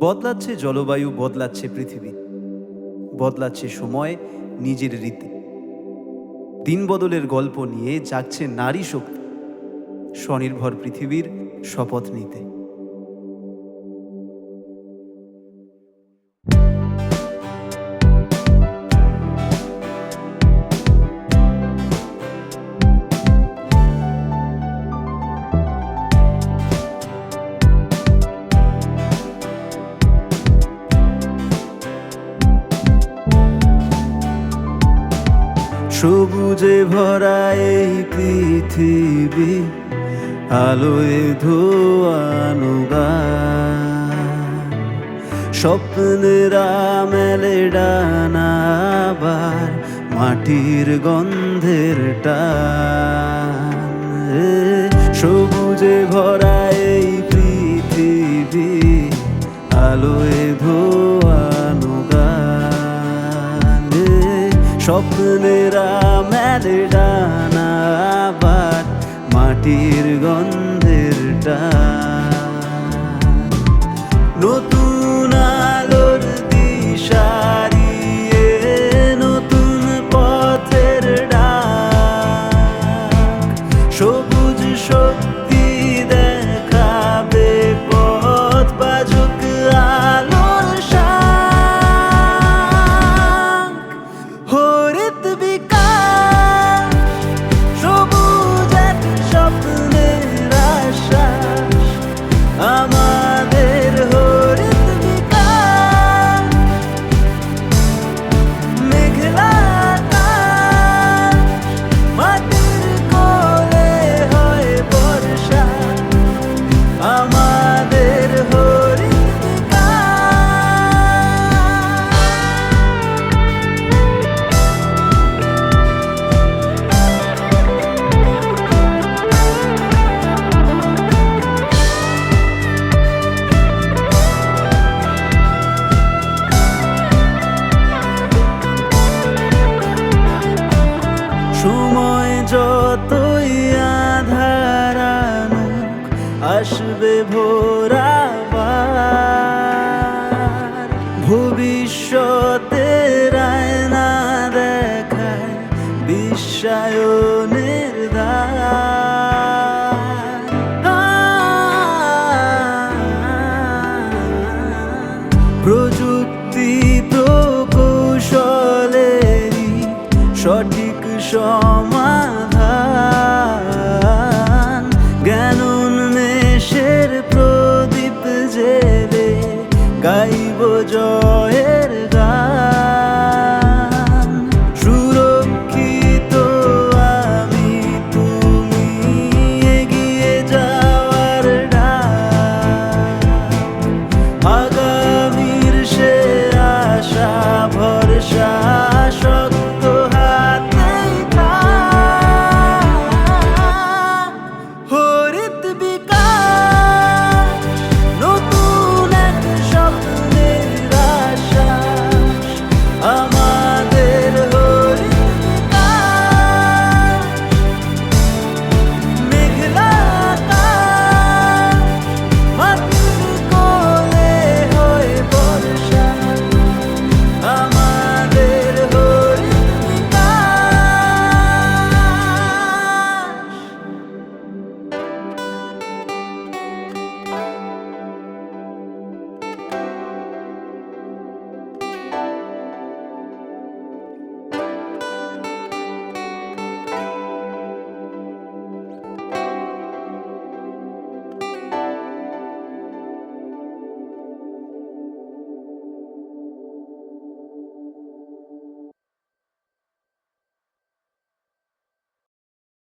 বদলাচ্ছে জলবায়ু, বদলাচ্ছে পৃথিবী। বদলাচ্ছে সময়, নিজের রীতি। দিন বদলের গল্প নিয়ে জাগছে নারী শক্তি। স্বনির্ভর পৃথিবীর শপথ নিতে। সবুজে ভরা এই পৃথিবী, আলোয় ধোয়ানো স্বপ্নেরা মেলে ডানাবার মাটির গন্ধের সবুজে ভরা এই পৃথিবী, আলোয় ধোয়ানো স্বপ্নেরা মেলে ডানাবার মাটির গন্ধের টা নতুন যতই আধারানুক আসবে ভোরাবার। ভবিষ্যতের আয়না দেখায় বিশ্বায়নের প্রযুক্তি প্রকৌশলেরই সঠিক সম সর্বজয়।